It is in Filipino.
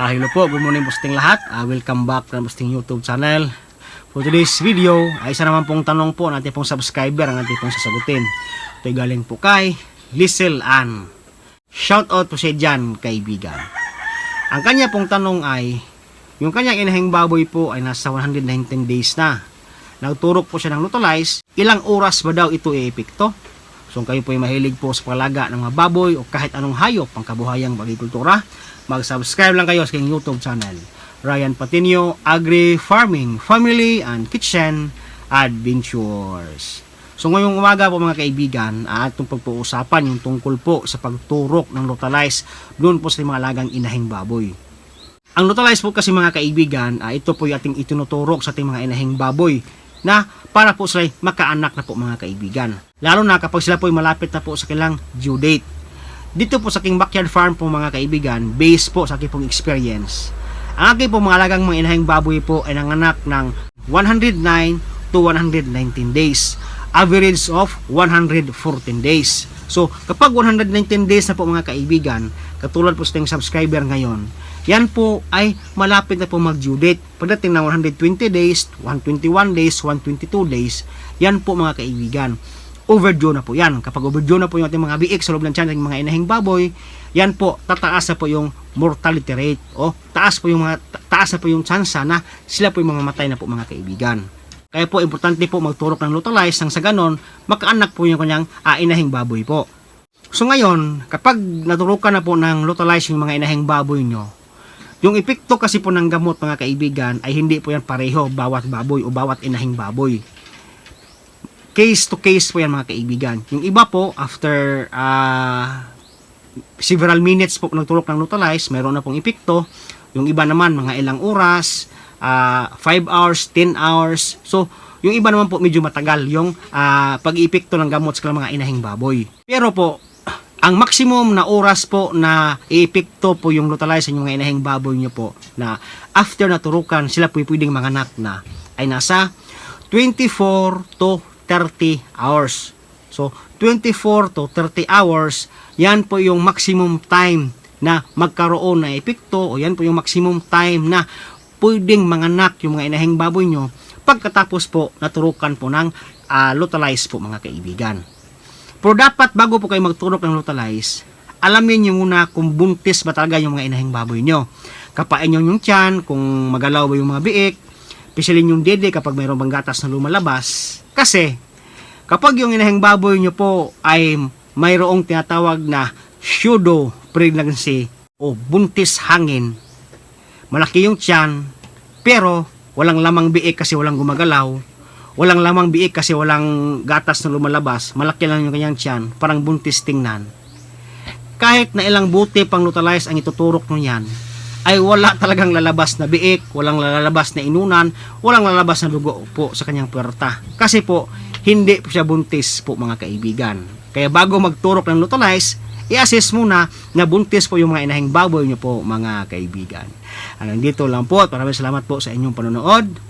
Ah, hello po, good morning posting lahat. Ah, welcome back to posting YouTube channel. For today's video, ay isa naman pong tanong po natin pong subscriber ang ating pong sasagutin. Ito'y galing po kay Liesel Ann. Shout out po siya dyan, kaibigan. Ang kanya pong tanong ay, yung kanyang inahing baboy po ay nasa 119 days na. Nagturok po siya ng Lutolize, ilang oras ba daw ito iepekto? So kung kayo po ay mahilig po sa palaga ng mga baboy o kahit anong hayop pang kabuhayang agrikultura, mag-subscribe lang kayo sa aking YouTube channel. Ryan Patinio, Agri Farming, Family and Kitchen Adventures. So ngayong umaga po mga kaibigan, atong pagpuusapan yung tungkol po sa pagturok ng Lutalize doon po sa mga alagang inahing baboy. Ang Lutalize po kasi mga kaibigan, ah, ito po yung ating itinuturok sa ating mga inahing baboy na para po sila makaanak na po mga kaibigan. Lalo na kapag sila po ay malapit na po sa kailang due date. Dito po sa aking backyard farm po mga kaibigan, based po sa aking pong experience. Ang aking po mga alagang mga inahing baboy po ay nanganak ng 109 to 119 days. Average of 114 days. So, kapag 119 days na po mga kaibigan, katulad po sa ating subscriber ngayon, yan po ay malapit na po mag-due date. Pagdating ng 120 days, 121 days, 122 days, yan po mga kaibigan. Overdue na po yan. Kapag overdue na po yung ating mga biik sa loob ng tiyan ng mga inahing baboy, yan po, tataas na po yung mortality rate. O, taas po yung mga, ta- taas na po yung tsansa na sila po yung mga matay na po mga kaibigan. Kaya po, importante po magturok ng Lutalize nang sa ganon, makaanak po yung kanyang ah, inahing baboy po. So ngayon, kapag naturukan na po ng Lutalize yung mga inahing baboy nyo, yung epekto kasi po ng gamot mga kaibigan ay hindi po yan pareho bawat baboy o bawat inahing baboy. Case to case po yan mga kaibigan. Yung iba po, after ah, several minutes po nagturok ng Lutalize, meron na pong epekto. Yung iba naman, mga ilang oras, 5 hours, 10 hours. So, yung iba naman po medyo matagal yung ah, pag-epekto ng gamot sa mga inahing baboy. Pero po, ang maximum na oras po na epekto po yung Lutalize sa inyong inahing baboy nyo po na after naturukan sila po pwedeng manganak na ay nasa 24 to 30 hours. So, 24 to 30 hours, yan po yung maximum time na magkaroon na epekto o yan po yung maximum time na pwedeng manganak yung mga inahing baboy nyo pagkatapos po naturukan po ng uh, Lutalize po mga kaibigan. Pero dapat bago po kayo magturok ng Lutalize, alamin nyo muna kung buntis ba talaga yung mga inahing baboy nyo. Kapain nyo yung tiyan, kung magalaw ba yung mga biik, pisilin yung dede kapag mayroong bang gatas na lumalabas. Kasi, kapag yung inahing baboy nyo po ay mayroong tinatawag na pseudo pregnancy o buntis hangin, malaki yung tiyan, pero walang lamang biik kasi walang gumagalaw, walang lamang biik kasi walang gatas na lumalabas, malaki lang yung kanyang tiyan, parang buntis tingnan. Kahit na ilang buti pang Lutalize ang ituturok nyo yan, ay wala talagang lalabas na biik, walang lalabas na inunan, walang lalabas na dugo po sa kanyang puwerta. Kasi po, hindi po siya buntis po mga kaibigan. Kaya bago magturok ng Lutalize, i-assess muna na buntis po yung mga inahing baboy nyo po mga kaibigan. Hanggang dito lang po at maraming salamat po sa inyong panonood.